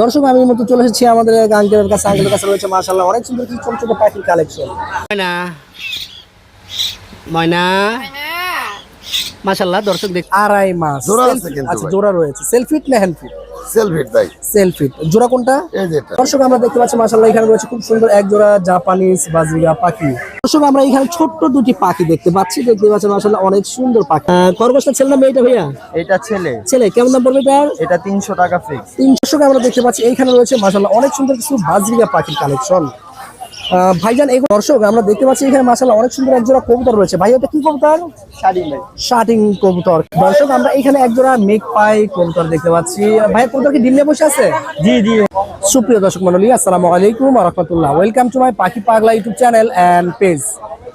দর্শক আমি মতো চলে এসেছি আমাদের আঙ্কেলের কাছে। আঙ্কেলের কাছে রয়েছে মার্শাল্লাহ অনেক সুন্দর কিছু ছোট ছোট পাখির কালেকশন ময়না ময়না। মাশাল্লাহ দর্শক দেখ আড়াই মাস। জোড়া আছে আচ্ছা জোড়া রয়েছে। সেলফিট না হ্যান্ডফিট সেলফিট ভাই। সেলফিট। জোড়া কোনটা? এই যে দর্শক আমরা দেখতে পাচ্ছি এখানে রয়েছে খুব সুন্দর এক জোড়া জাপানিজ পাখি। দর্শক আমরা এখানে ছোট্ট দুটি পাখি দেখতে পাচ্ছি। দেখতে পাচ্ছেন অনেক সুন্দর পাখি। খরগোশটা ছেলে না মেয়েটা ভাইয়া? এটা ছেলে। ছেলে। কেমন দাম পড়বে এটা তিনশো টাকা ফিক্স আমরা দেখতে পাচ্ছি। এইখানে রয়েছে মাশাল্লাহ অনেক সুন্দর কিছু বাজরিগা পাখির কালেকশন ভাইজান এই দর্শক আমরা দেখতে পাচ্ছি এখানে মাশাল্লাহ অনেক সুন্দর এক জোড়া কবুতর রয়েছে। ভাই এটা কি কবুতর? শার্টিং কবুতর। দর্শক আমরা এখানে এক জোড়া মেঘ পাই কবুতর দেখতে পাচ্ছি। ভাই কবুতর কি ডিম নিয়ে বসে আছে? জি জি। সুপ্রিয় দর্শক মন্ডলী আসসালামু আলাইকুম রহমতুল্লাহ। ওয়েলকাম টু মাই পাখি পাগলা ইউটিউব চ্যানেল অ্যান্ড পেজ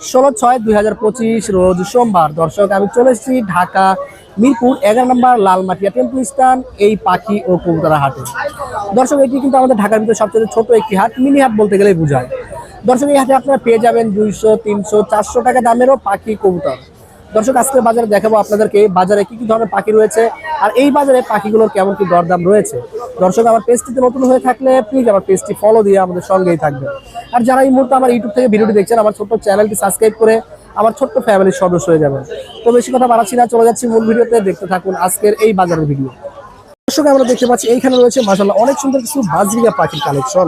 ষোলো ছয় দুই হাজার পঁচিশ রোজ সোমবার। দর্শক আমি চলে এসেছি ঢাকা মিরপুর এগারো নম্বর লালমাটিয়া টেম্পল স্টান এই পাখি ও কবুতরা হাটে। দর্শক এটি কিন্তু আমাদের ঢাকার ভিতরে সবচেয়ে ছোট একটি হাট। মিনি হাট বলতে গেলেই বোঝায়। দর্শক, এই হাটে আপনারা পেয়ে যাবেন দুইশো, তিনশো, চারশো টাকা দামেরও পাখি কবুতর। দর্শক আজকে বাজারে দেখাবো আপনাদেরকে, বাজারে কি কি ধরনের পাখি রয়েছে আর এই বাজারে পাখিগুলোর কেমন কি দরদাম রয়েছে। দর্শক, আমার পেজটিতে নতুন হয়ে থাকলে প্লিজ আমার পেজটি ফলো দিয়ে আমাদের সঙ্গেই থাকবেন। আর যারা এই মুহূর্তে আমার ইউটিউব থেকে ভিডিওটি দেখছেন, আমার ছোট্ট চ্যানেলটি সাবস্ক্রাইব করে আমার ছোট্ট ফ্যামিলির সদস্য হয়ে যাবেন। তো বেশি কথা বাড়াচ্ছি না, চলে যাচ্ছি মূল ভিডিওতে, দেখতে থাকুন আজকের এই বাজারের ভিডিও। দর্শক, আমরা দেখতে পাচ্ছি, এইখানে রয়েছে মাসাল্লাহ অনেক সুন্দর কিছু বাজরিগা পাখির কালেকশন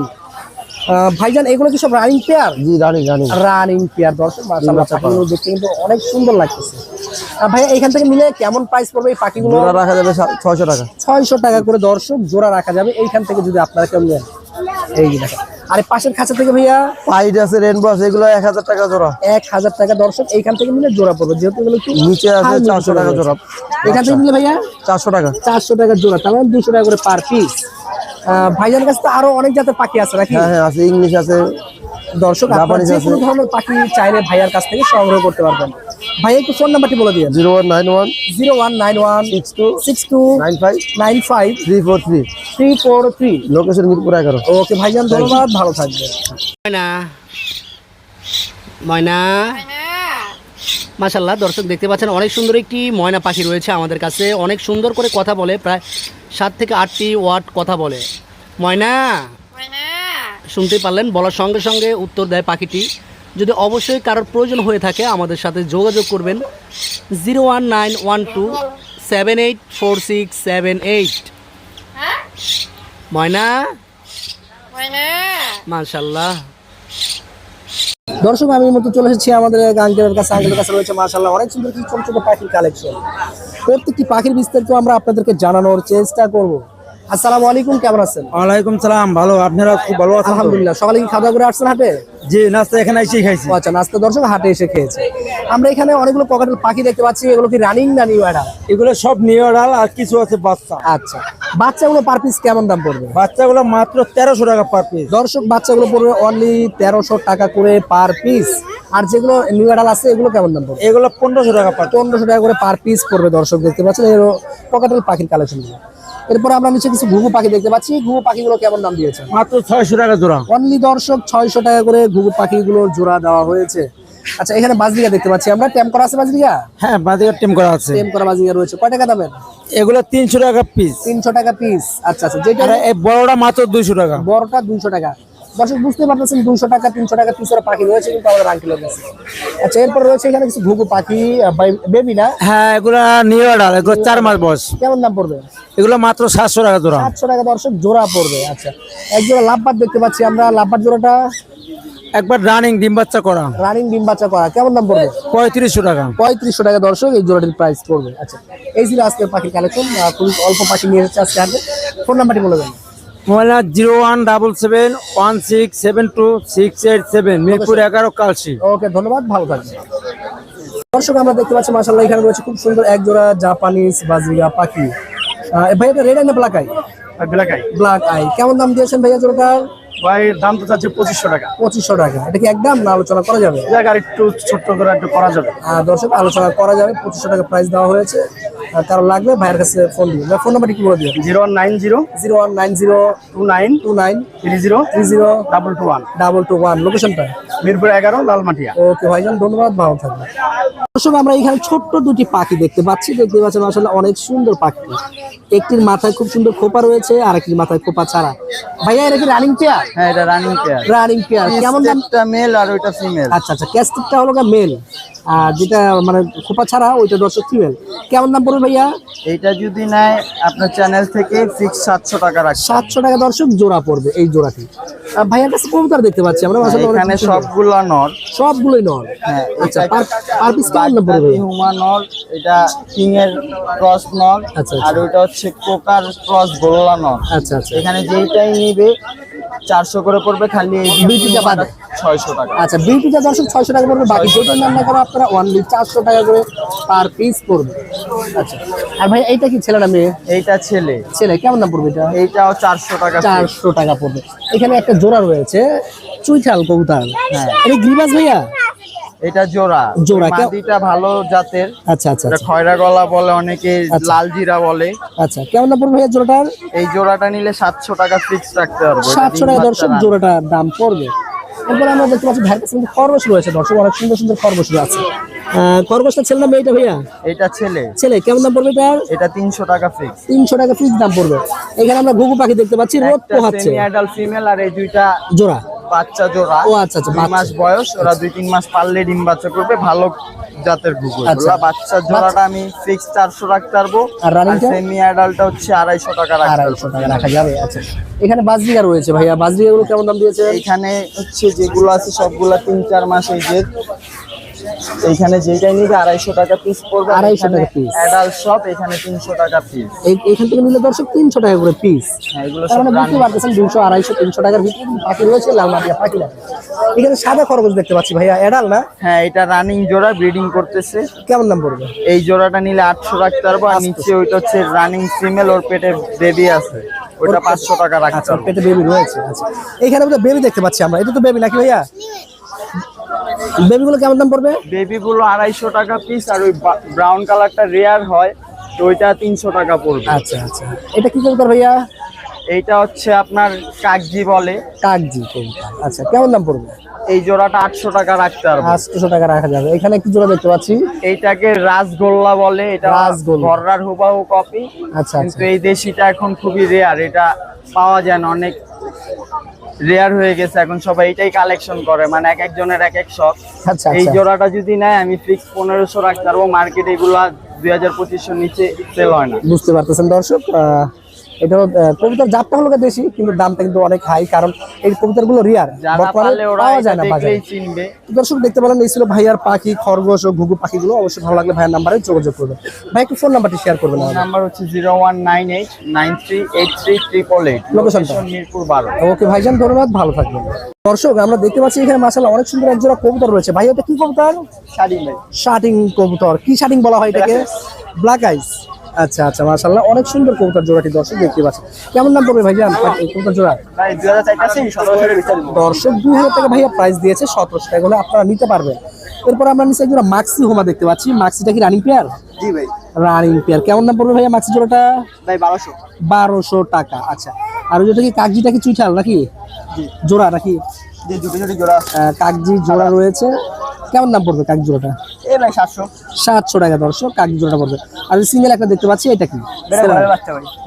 ভাইজান এগুলো কি সব রানিং পেয়ার জি রানি রানি রানিং পেয়ার দর্শক মাশাআল্লাহ পাখিগুলো দেখতে কিন্তু অনেক সুন্দর লাগতেছে। ভাইয়া এখান থেকে মিলে কেমন প্রাইস পড়বে এই পাখিগুলো? জোড়া রাখা যাবে ছয়শো টাকা। ছয়শো টাকা করে দর্শক জোড়া রাখা যাবে। এইখান থেকে যদি আপনারা কেউ নেন। এই যে দেখেন। আর পাশের খাঁচা থেকে ভাইয়া? পাইট আছে রেনবো আছে এগুলো এক হাজার টাকা জোড়া। এক হাজার টাকা দর্শক এইখান থেকে মিলে জোড়া পড়বে। যেহেতু এগুলো একটু নিচে আছে high mid চারশো টাকা রয়েছে। জোড়া। এখান থেকে নিলে ভাইয়া? চারশো টাকা। চারশো টাকা জোড়া তার মানে দুশো টাকা করে পার পিস ভাইজানের কাছে তো আরও অনেক জাতের পাখি আছে নাকি? হ্যাঁ হ্যাঁ আছে ইংলিশ আছে। দর্শক আপনারা যে কোনো ধরনের পাখি চাইলে ভাইয়ার কাছ থেকে সংগ্রহ করতে পারবেন। ভাই একটু ফোন নাম্বারটি বলে দিন zero one nine one zero one nine one six two six two nine five nine five three four three. Three four three. Location Mirpur এগারো। ওকে ভাইজান ধন্যবাদ। ভালো থাকবেন। ময়না। ময়না। মাশাল্লাহ দর্শক দেখতে পাচ্ছেন অনেক সুন্দর একটি ময়না পাখি রয়েছে আমাদের কাছে। অনেক সুন্দর করে কথা বলে প্রায় সাত থেকে আটটি ওয়াট কথা বলে। ময়না শুনতে পারলেন বলার সঙ্গে সঙ্গে উত্তর দেয় পাখিটি। যদি অবশ্যই কারোর প্রয়োজন হয়ে থাকে আমাদের সাথে যোগাযোগ করবেন zero one nine one two seven eight four six seven eight. ময়না? মাশাল্লাহ দর্শক, আমি মতো চলে এসেছি আমাদের আঙ্কেলের কাছে। আঙ্কেলের কাছে রয়েছে মার্শাল্লাহ অনেক সুন্দর কিছু ছোট ছোট পাখির কালেকশন প্রত্যেকটি পাখির বিস্তারিত আমরা আপনাদেরকে জানানোর চেষ্টা করব। আসসালামু আলাইকুম কেমন আছেন? ওয়ালাইকুম সালাম ভালো। আপনারা খুব ভালো আছেন? আলহামদুলিল্লাহ। সকালে কি খাওয়া করে আসছেন হাটে? জি নাস্তা এখানে এসেই খাইছি। আচ্ছা নাস্তা দর্শক হাটে এসে খেয়েছে। আমরা এখানে অনেকগুলো পকেটের পাখি দেখতে পাচ্ছি এগুলো কি রানিং না নিউ অ্যাডাল? এগুলো সব নিয়ে ডাল আর কিছু আছে বাচ্চা। আচ্ছা বাচ্চাগুলো পার পিস কেমন দাম পড়বে? বাচ্চাগুলো মাত্র তেরোশো টাকা পার পিস দর্শক বাচ্চাগুলো পড়বে অনলি তেরোশো টাকা করে পার পিস আর যেগুলো নিউ অ্যাডাল আছে এগুলো কেমন দাম পড়বে? এগুলো পনেরোশো টাকা পার পনেরোশো টাকা করে পার পিস পড়বে দর্শক দেখতে পাচ্ছেন এর পকেটের পাখির কালেকশন এরপর আমরা নিচে কিছু ঘুঘু পাখি দেখতে পাচ্ছি। ঘুঘু পাখিগুলো কেমন দাম দিয়েছে? মাত্র ছয়শো টাকা জোড়া। অনলি দর্শক ছয়শো টাকা করে ঘুঘু পাখিগুলো জোড়া দেওয়া হয়েছে। আচ্ছা এখানে বাজরিকা দেখতে পাচ্ছি আমরা। ট্যাম করা আছে বাজরিকা হ্যাঁ বাজার ট্যাম করা আছে। টেম করা বাজরিকা রয়েছে। কয় টাকা দামের? এগুলো তিনশো টাকা পিস তিনশো টাকা পিস আচ্ছা আচ্ছা যেটা এই বড়টা মাত্র দুইশো টাকা। বড়টা দুইশো টাকা। দর্শক বুঝতে পারতেছেন দুইশো টাকা তিনশো টাকা পিসের পাখি রয়েছে কিন্তু আমাদের আঙ্কেলের কাছে আচ্ছা এরপর রয়েছে এখানে কিছু ঘুঘু পাখি বেবি না? হ্যাঁ এগুলো ডাল এগুলো চার মাস বয়স। কেমন দাম পড়বে? এগুলো মাত্র সাতশো টাকা জোড়া। সাতশো টাকা দর্শক জোড়া পড়বে আচ্ছা। এক জোড়া লাভবার দেখতে পাচ্ছি আমরা লাভবার জোড়াটা? একবার রানিং ডিম বাচ্চা করা। রানিং ডিম বাচ্চা করা কেমন দাম পড়বে? পঁয়ত্রিশশো টাকা। পঁয়ত্রিশশো টাকা দর্শক এই জোড়াটির প্রাইস পড়বে আচ্ছা। এই ছিল আজকের পাখির কালেকশন খুবই অল্প পাখি নিয়ে এসেছে আজকে হাটে। ফোন নাম্বারটি বলে দেন। Mobile zero one double seven one six seven two six eight seven Mirpur এগারো কালসি ওকে ধন্যবাদ ভালো থাকবেন। দর্শক আমরা দেখতে পাচ্ছি মাসাল্লাহ এখানে রয়েছে খুব সুন্দর এক জোড়া জাপানিজ বাজিগা পাখি। ভাই এটা রেড অ্যান্ড ব্ল্যাক আই বেলাকাই ব্ল্যাক আই কেমন দাম দিয়েছেন ভাইয়া জোড়াটা? ভাই দাম তো চাচ্ছে পঁচিশশো টাকা। পঁচিশশো টাকা। এটা কি একদম না আলোচনা করা যাবে? জায়গা একটু ছোট্ট করে একটু করা যাবে। দর্শক আলোচনা করা যাবে। পঁচিশশো টাকা প্রাইস দেওয়া হয়েছে। আর কারও লাগবে ভাইয়ের কাছে ফোন দিবেন ফোন নাম্বার কি বলে দিবেন zero one nine zero zero one nine zero two nine two nine three zero three zero double two one. Double two one. লোকেশনটা? মিরপুর এগারো লালমাটিয়া। ওকে ভাইজান ধন্যবাদ ভালো থাকবেন। দর্শক আমরা এখানে ছোট্ট দুটি পাখি দেখতে পাচ্ছি। দেখতে পাচ্ছেন আসলে অনেক সুন্দর পাখি। একটির মাথায় খুব সুন্দর খোপা রয়েছে আর একটির মাথায় খোপা ছাড়া। ভাইয়া এটা কি রানিং পেয়ার হ্যাঁ এটা রানিং পেয়ার রানিং পেয়ার কেমন দাম একটা মেল আর ওইটা ফিমেল আচ্ছা আচ্ছা ক্যাস্টিকটা হলো মেল আর যেটা মানে খোপা ছাড়া ওইটা দর্শক ফিমেল কেমন দাম পড়বে ভাইয়া? এইটা যদি নেয় আপনার চ্যানেল থেকে ফিক্স সাতশো টাকা রাখছে সাতশো টাকা দর্শক জোড়া পড়বে এই জোড়াটি। ভাইয়ার কাছে কবুতর দেখতে পাচ্ছি? আমরা আসলে এখানে। সবগুলো নর। সবগুলোই নর। হ্যাঁ আচ্ছা পার পার পিস কেমন দাম পড়বে? হুমা নর এটা কিং এর ক্রস নর আচ্ছা, আর ওটা হচ্ছে কোকার ক্রস গোল্লা নর। আচ্ছা আচ্ছা। এখানে যেইটাই নিবে চারশো করে পড়বে খালি দুইটিটা বাদে। ছয়শো টাকা। আচ্ছা বিউটিটা দর্শক ছয়শো টাকা পড়বে বাকি যেটা রান্না করো আপনারা অনলি চারশো টাকা করে পার পিস পড়বে। আচ্ছা আর ভাই এইটা কি ছেলে না মেয়ে এইটা ছেলে। ছেলে কেমন দাম পড়বে এটা? এইটাও চারশো টাকা piece। চারশো টাকা পড়বে। এখানে একটা জোড়া রয়েছে চুইঠাল কবুতর। হ্যাঁ। এটা গ্রিবাস ভাইয়া? এটা জোড়া। জোড়া, মাদিটা ভালো জাতের। আচ্ছা আচ্ছা আচ্ছা। খয়রা গলা বলে অনেকে আচ্ছা। লাল জিরা বলে। আচ্ছা কেমন দাম পড়বে জোড়াটার? এই জোড়াটা নিলে সাতশো টাকা ফিক্স রাখতে পারব। এটা সাতশো ডিম টাকা বাচ্চা দর্শক। জোড়াটার দাম পড়বে। এরপরে আমরা দেখতে পাচ্ছি ভাইয়ের কাছে খরগোশ রয়েছে দর্শক অনেক সুন্দর সুন্দর খরগোশ আছে খরগোশটা ছেলে না মেয়েটা ভাইয়া? এটা ছেলে। ছেলে কেমন দাম পড়বে এটার? এটা তিনশো টাকা ফিক্স তিনশো টাকা ফিক্স দাম পড়বে। এখানে আমরা ঘুঘু পাখি দেখতে পাচ্ছি রোদ পোহাচ্ছে। ফিমেল আর এই দুইটা জোড়া। বাচ্চা জোড়া ও আচ্ছা, আচ্ছা, মাস বয়স ওরা দুই তিন মাস পারলে ডিম বাচ্চা করবে ভালো জাতের ঘুঘু আচ্ছা। ওরা বাচ্চা জোড়াটা আমি ফিক্স চারশো রাখতে পারব আর? সেমি অ্যাডাল্টটা হচ্ছে আড়াইশো টাকা আড়াইশো টাকা রাখা যাবে আচ্ছা। এখানে বাজরিয়া রয়েছে ভাইয়া বাজরিয়াগুলো কেমন দাম দিয়েছে এখানে হচ্ছে যেগুলো আছে সবগুলো তিন চার মাস এই যে এইখানে যেটাই নিবে আড়াইশো টাকা পিস পড়বে 250 টাকা piece। অ্যাডাল্ট সব এখানে তিনশো টাকা পিস এই- এখান থেকে নিলে দর্শক তিনশো টাকা করে পিস হ্যাঁ এগুলো মানে বুঝতে পারতেছেন দুশো আড়াইশো তিনশো টাকার ভিতরে কিন্তু পাখি রয়েছে লাল মাটিয়া পাখি না এখানে সাদা খরগোশ দেখতে পাচ্ছি ভাইয়া এডাল না? হ্যাঁ এটা রানিং জোড়া ব্রিডিং করতেছে। কেমন দাম পড়বে? এই জোড়াটা নিলে আটশো রাখতে পারব আর নিচে ওইটা হচ্ছে রানিং ফিমেল ওর পেটে বেবি আছে। ওইটা পাঁচশো টাকা রাখতে আচ্ছা পেটে বেবি রয়েছে আচ্ছা। এখানে বেবি দেখতে পাচ্ছি আমরা। এটা তো বেবি নাকি ভাইয়া? বেবিগুলো কেমন দাম পড়বে? বেবিগুলো আড়াইশো টাকা পিস আর ওই ব্রাউন কালারটা রেয়ার হয় তো ওইটা তিনশো টাকা পড়বে। আচ্ছা আচ্ছা। এটা কি কবুতর ভাইয়া? এইটা হচ্ছে আপনার কাকজি বলে। কাকজি কবুতর আচ্ছা কেমন দাম পড়বে? এই জোড়াটা আটশো টাকা রাখতে পারব। আটশো টাকা রাখা যাবে। এখানে একটু জোড়া দেখতে পাচ্ছি? এইটাকে রাসগোল্লা বলে এটা রাসগোল্লা। ঘররার হুবাহু কপি আচ্ছা কিন্তু আচ্ছা এই দেশিটা এখন খুবই রেয়ার এটা পাওয়া যায় না অনেক রেয়ার হয়ে গেছে এখন সবাই এটাই কালেকশন করে মানে এক একজনের এক এক শখ আচ্ছা এই আচ্ছা। জোড়াটা যদি নেয় আমি ফিক্স পনেরোশো রাখতে পারব মার্কেট এগুলা দুই হাজার পঁচিশশোর নিচে সেল হয় না। বুঝতে পারতেছেন দর্শক এটা কবিতার জাতটা হলো বেশি কিন্তু দামটা কিন্তু অনেক হাই কারণ এই কবিতাগুলো রিয়ার যারা বর্তমানে পাওয়া যায় না বাজারে। দর্শক দেখতে পেলেন এই ছিল ভাইয়ার পাখি খরগোশ ও ঘুঘু পাখিগুলো। অবশ্যই ভালো লাগলে ভাইয়ের নাম্বারে যোগাযোগ করবেন। ভাই একটু ফোন নাম্বারটি শেয়ার করবেন নাম্বার হচ্ছে zero one nine eight nine three eight three triple eight টা? মিরপুর বারো। ওকে ভাইজান ধন্যবাদ ভালো থাকবেন। দর্শক আমরা দেখতে পাচ্ছি এখানে মাসাল্লাহ অনেক সুন্দর একজোড়া কবুতর রয়েছে। ভাই এটা কি কবুতর? শার্টিং কবুতর। কি শার্টিং বলা হয় এটাকে? ব্ল্যাক আইস আচ্ছা আচ্ছা মাশাল্লাহ অনেক সুন্দর কবুতর জোড়াটি দর্শক দেখতে পাচ্ছি কেমন দাম পড়বে ভাইজান কবুতর জোড়া? দর্শক দুই হাজার টাকা ভাইয়া প্রাইস দিয়েছে সতেরোশো টাকা। হলে আপনারা নিতে পারবেন। এরপর আমরা নিচে একজোড়া মাক্সি হোমা দেখতে পাচ্ছি। মাক্সিটা কি রানিং জি ভাই। রানিং পেয়ার কেমন দাম পড়বে ভাইয়া মাক্সি জোড়াটা? ভাই বারোশো। বারোশো টাকা আচ্ছা। আর যেটা কি কাগজিটা কি চুইঠাল নাকি? জোড়া নাকি? জি দুটো দুটো জোড়া আহ, কাগজি জোড়া রয়েছে। কেমন দাম পড়বে কাগজি জোড়াটা? এ ভাই সাতশো? সাতশো টাকা দর্শক জোড়াটা পড়বে। আর সিঙ্গেল একটা দেখতে পাচ্ছি এটা কি?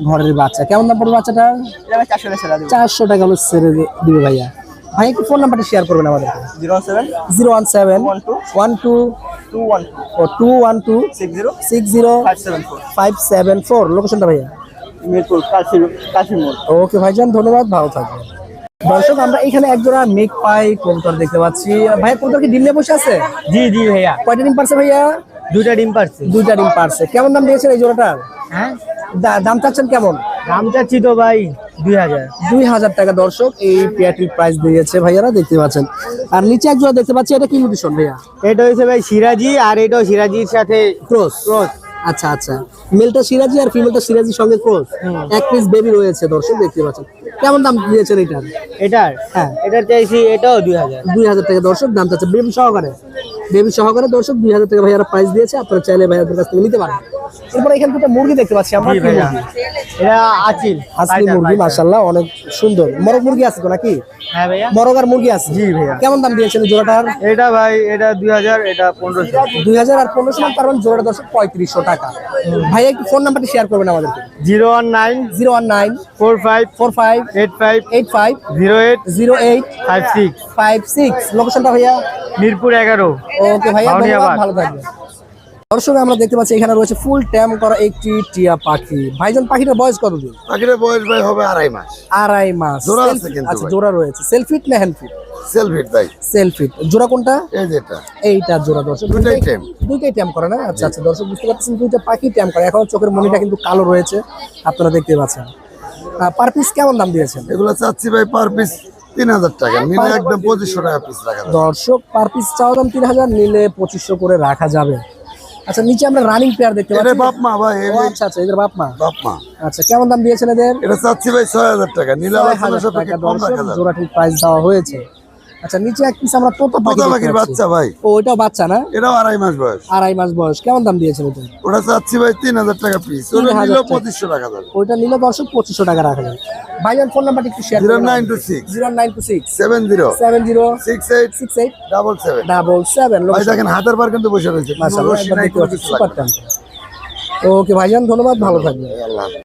ঘরের বাচ্চা কেমন দাম পড়বে বাচ্চাটা? এটা ভাই চারশো সেরা দেবো। চারশো টাকা হলো ছেড়ে দিবে ভাইয়া। ভাই একটু ফোন নাম্বারটা শেয়ার করবেন আমাদের zero seven zero one seven one two two one two one two six zero six zero five seven four. Five seven four. লোকেশনটা ভাইয়া। মিরপুর ওকে ভাইজান ধন্যবাদ। ভালো থাকবেন। দর্শক আমরা এখানে একজোড়া মেঘ পাই কবুতর দেখতে পাচ্ছি। ভাইয়া কবুতর কি ডিম নিয়ে বসে আছে? জি জি ভাইয়া। কয়টা ডিম পারছে ভাইয়া? দুটা ডিম পারছে। দুইটা ডিম পারছে। কেমন দাম দিয়েছেন এই জোড়াটার হ্যাঁ? দাম চাচ্ছেন কেমন? দাম চাচ্ছি তো ভাই দুই হাজার। দুই হাজার টাকা দর্শক এই পেয়ারটির প্রাইস দিয়েছে ভাইয়ারা দেখতে পাচ্ছেন। আর নিচে এক জোড়া দেখতে পাচ্ছি এটা কি মিউটিশন ভাইয়া? এটা হয়েছে ভাই সিরাজি আর এটাও সিরাজির সাথে ক্রস ক্রস আচ্ছা আচ্ছা। মেলটা সিরাজি আর ফিমেলটা সিরাজির সঙ্গে ক্রস এক পিস বেবি রয়েছে দর্শক দেখতে পাচ্ছেন। কেমন দাম দিয়েছেন এটার? এটার? হ্যাঁ। এটার চাইছি এটাও দুই হাজার। দুই হাজার টাকা। দর্শক দাম চাচ্ছে বেবি সহকারে। বেবি সহকারে দর্শক দুই হাজার টাকা ভাইয়ারা প্রাইস দিয়েছে। আপনারা চাইলে ভাইয়াদের কাছ থেকে নিতে পারেন। এরপরে এখানে দুটো মুরগি দেখতে পাচ্ছি আমরা। কি ভাইয়া। মুরগি? এটা আচিল হাসলি পাইটার, মুরগি। মাশাআল্লাহ অনেক সুন্দর। মরগ মুরগি আছে তো নাকি? হ্যাঁ ভাইয়া। মরগ আর মুরগি আছে। জি ভাইয়া। কেমন দাম দিয়েছেন জোড়াটার? এটা ভাই এটা দুই হাজার এটা পনেরোশো। দুই হাজার আর পনেরোশো মান তার মানে জোড়াটা দর্শক পঁয়ত্রিশশো টাকা। ভাই একটু ফোন নাম্বারটি শেয়ার করবেন আমাদেরকে। Zero one nine zero one nine four five four five eight five eight five zero eight zero eight five six. Five six. লোকেশনটা ভাইয়া? মিরপুর এগারো। ওকে ভাইয়া। ভালো থাকবেন। দর্শক আমরা দেখতে পাচ্ছি এখানে রয়েছে ফুল ট্যাম করা একটি টিয়া পাখি। ভাইজান পাখিটার বয়স কতদিন? পাখির বয়স ভাই হবে আড়াই মাস। আড়াই মাস। জোড়া আছে কিন্তু আচ্ছা জোড়া রয়েছে। সেলফিট না হ্যান্ডফিট সেলফিট ভাই। সেলফিট জোড়া কোনটা? এই যেটা এইটা জোড়া দর্শক। দুইটাই ট্যাম। দুইটাই ট্যাম করে না? আচ্ছা আচ্ছা দর্শক বুঝতে পারছেন দুইটা পাখি ট্যাম করে। এখন চোখের মনিটা কিন্তু কালো রয়েছে। আপনারা দেখতে পাচ্ছেন। পার পিস কেমন দাম দিয়েছেন? এগুলো চাচ্ছি ভাই পার পিস তিন হাজার টাকা। নিলে একদম পঁচিশশো টাকা পিস রাখা দর্শক পার পিস চাওয়া দাম তিন হাজার নিলে পঁচিশশো করে রাখা যাবে। আচ্ছা নিচে আমরা রানিং প্লেয়ার দেখতে পাচ্ছি। বাপ মা ভাই আচ্ছা আচ্ছা এদের বাপ মা বাপ মা আচ্ছা কেমন দাম দিয়েছেন এদের? এটা চাচ্ছি ভাই ছয় হাজার টাকা নিলে ছয় আলোচনা টাকা কম দর্শক রাখা যাবে? জোড়াটির প্রাইস দেওয়া হয়েছে। আচ্ছা নিচে এক পিস আমরা তোতা পোতা পাখির বাচ্চা ভাই। ও ওইটাও বাচ্চা না? এটাও আড়াই মাস বয়স। আড়াই মাস বয়স। কেমন দাম দিয়েছেন ওটা ওটা চাচ্ছি ভাই তিন হাজার টাকা পিস ওটা 3000 নিলেও টাকা। পঁচিশশো টাকা যাবে ওইটা নিলে দর্শক পঁচিশশো টাকা রাখা যাবে। ভাইজান ফোন নাম্বারটি একটু share zero nine two six. Zero nine two six. Seven zero. Seven zero. Six eight. Six eight. Double seven. Double seven. ভাই দেখেন হাতের পার কিন্তু বসে রয়েছে। সুপার ওকে ভাইজান ধন্যবাদ। ভালো থাকবেন। আল্লাহ।